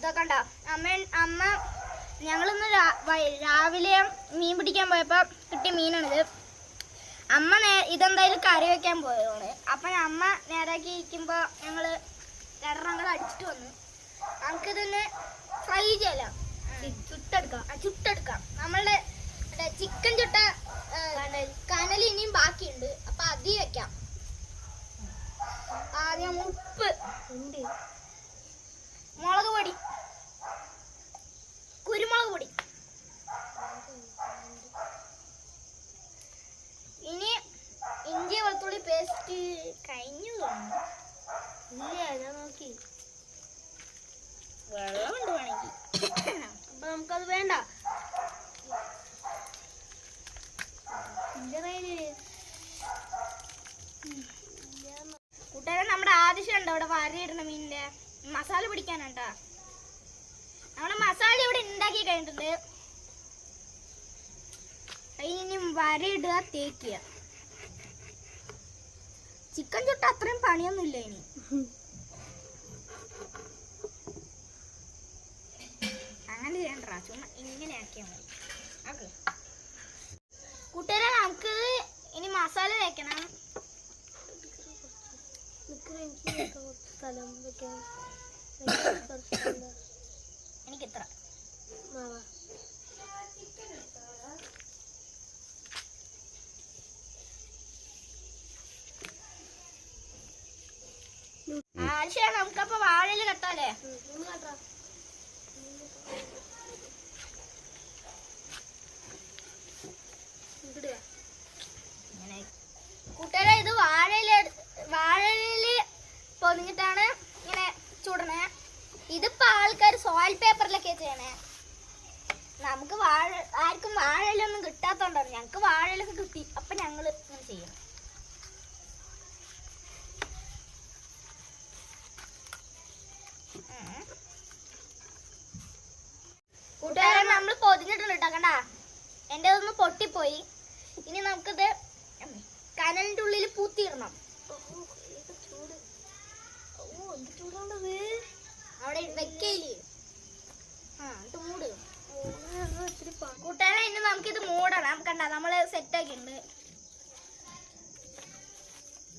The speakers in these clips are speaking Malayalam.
ഇതൊക്കെ ഉണ്ടോ അമ്മ അമ്മ ഞങ്ങളിന്ന് രാവിലെ മീൻ പിടിക്കാൻ പോയപ്പോൾ കിട്ടിയ മീനാണിത്. അമ്മ നേ ഇതെന്തായാലും കറി വെക്കാൻ പോയതാണ്. അപ്പം അമ്മ നേരാക്കി ഇരിക്കുമ്പോൾ ഞങ്ങൾ രണ്ടെണ്ണം കൂടെ അടിച്ചിട്ട് വന്നു. നമുക്കിതൊന്ന് ഫ്രൈ ചെയ്യാം ചുട്ടെടുക്കാം. ചുട്ടെടുക്കാം. നമ്മളുടെ ചിക്കൻ ചുട്ട കനൽ. ഇനിയും ബാക്കിയുണ്ട്. അപ്പം അതി വെക്കാം. ആദ്യം ഉപ്പ്. മുളക് പേസ്റ്റ് കഴിഞ്ഞു ഇല്ല ഞാൻ നോക്കി വെള്ളമുണ്ട് വേണമെങ്കിൽ അപ്പൊ നമുക്കത് വേണ്ട എന്റെ കൂട്ടുകാരെ നമ്മുടെ ആവശ്യം ഉണ്ടോ ഇവിടെ വാരിയിടുന്ന മീനിന്റെ മസാല പിടിക്കാനാട്ടാ നമ്മുടെ മസാല ഇവിടെ ഉണ്ടാക്കി കഴിഞ്ഞിട്ടുണ്ട്. ഇനി വരയിടുക തേക്കുക. ചിക്കൻ ചുട്ട അത്രയും പണിയൊന്നും ഇല്ല ഇനി. അങ്ങനെ ചെയ്യണ്ട ചുമ്മാ ഇങ്ങനെ ആക്കിയാൽ മതി. ഓക്കെ. കൂട്ടുകാരെ നമുക്ക് ഇനി മസാല തേക്കണം. എനിക്കിത്ര. എനിക്ക് നമുക്കപ്പോ വാഴയിൽ കെട്ടാലേ. കൂട്ടുകാരെ ഇത് വാഴയില വാഴയിൽ പൊതിഞ്ഞിട്ടാണ് ഇങ്ങനെ ചുടണേ. ഇതിപ്പോ ആൾക്കാർ സോയിൽ പേപ്പറിലൊക്കെ ചെയ്യണേ. നമുക്ക് വാഴ ആർക്കും വാഴയിലൊന്നും കിട്ടാത്തോണ്ടാണ്. ഞങ്ങക്ക് വാഴയിലൊക്കെ കിട്ടി. അപ്പൊ ഞങ്ങൾ ഇങ്ങനെ ചെയ്യണം ഉം. കൂട്ടുകാരെ നമ്മൾ പൊതിഞ്ഞിട്ടുണ്ട് കേട്ടോ കണ്ടാ എന്റെ അതൊന്ന് പൊട്ടിപ്പോയി. ഇനി നമുക്കിത് കനലിന്റെ ഉള്ളിൽ പൂത്തിയിടണം. അവിടെ വെക്കയില്ലേ? ആ ഇത് കൂട്ടുകാരെ ഇനി നമുക്കിത് മൂടണം. കണ്ട നമ്മൾ സെറ്റ് ആക്കിയിട്ടുണ്ട്.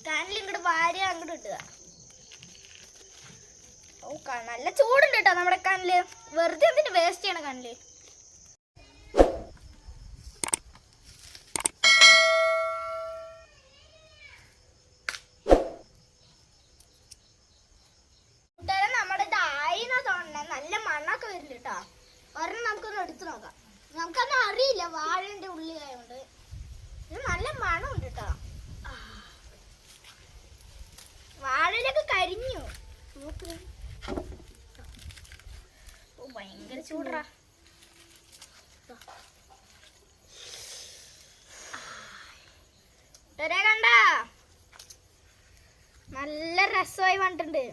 കനൽ ഇങ്ങോട്ട് വാരി അങ്ങോട്ട് ഇട്ടുക ഓ നല്ല ചൂടുണ്ട് കേട്ടോ നമ്മുടെ കനൽ. വെറുതെ അതിന് വേസ്റ്റ് ചെയ്യണം കനൽ കൂട്ടുകാരെ നമ്മുടെ ഇത് ആയിന്നാ തോന്നണേ നല്ല മണ്ണൊക്കെ വരില്ല കേട്ടോ ഒരെണ്ണം നമുക്കൊന്ന് എടുത്തു നോക്കാം നമുക്കൊന്നും അറിയില്ല വാഴന്റെ ഉള്ളി ഇത് നല്ല മണമുണ്ട് കേട്ടോ വാഴയിലൊക്കെ കരിഞ്ഞു. ഭയങ്കര ചൂടാ. നല്ല രസമായി വന്നിട്ടുണ്ട്.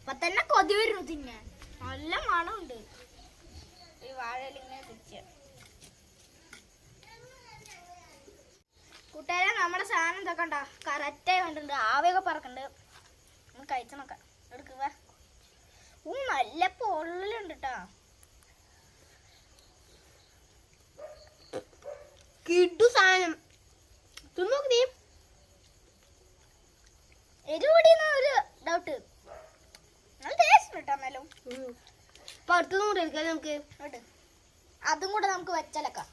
അപ്പൊ തന്നെ കൊതി വരുന്നു തിന്നാൻ. നല്ല മണമുണ്ട്. ഈ വാഴയിൽ ഇങ്ങനെ പിടിച്ച കൂട്ടുകാരെ നമ്മുടെ സാധനം ഇതൊക്കെ ഉണ്ടോ കറക്റ്റായി വന്നിട്ടുണ്ട്. ആവയൊക്കെ പറക്കുന്നുണ്ട്. ഒന്ന് കഴിച്ചു നോക്കാം. എടുക്കുക ഊ നല്ല പൊള്ളലുണ്ട് കേട്ടോ കിട്ടു സാധനം. തിന്നോക്ക് നീ. എരിപൊടിയെന്ന ഒരു ഡൗട്ട് നല്ല ടേസ്റ്റ് കേട്ടോ എന്നാലും അപ്പൊ അടുത്തതും കൂടെ എടുക്കാം നമുക്ക്? അതും കൂടെ നമുക്ക് വെച്ചലക്കാം.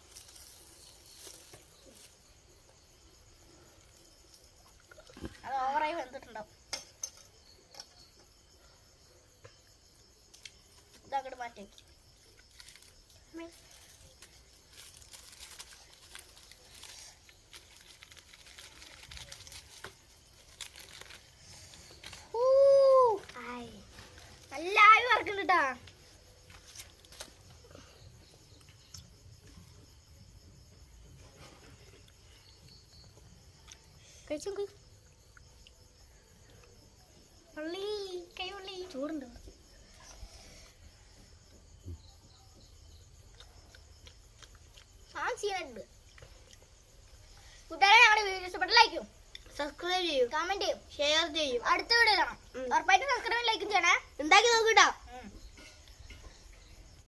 അത് ഓവറായി വെന്തിട്ടുണ്ടാവും. ഇതങ്ങോട്ട് മാറ്റി വെക്കും ഊ, ആയി നല്ല ആവി വറക്കുന്നുണ്ട് കേട്ടാ കഴിച്ചു നോക്ക് ഉള്ളി കൈ ഉള്ളി ചൂടുണ്ട്. ആ ചെയ്യുന്നുണ്ട് കൂട്ടുകാരെ ഞങ്ങളുടെ വീഡിയോ ഇഷ്ടപ്പെട്ട ലൈക്കും സബ്സ്ക്രൈബ് ചെയ്യൂ. കമന്റ് ചെയ്യും ഷെയർ ചെയ്യും. അടുത്ത വീഡിയോ കാണാം. ഉറപ്പായിട്ടും സബ്സ്ക്രൈബ് ലൈക്കും ചെയ്യണേ. ഉണ്ടാക്കി നോക്കൂട്ടോ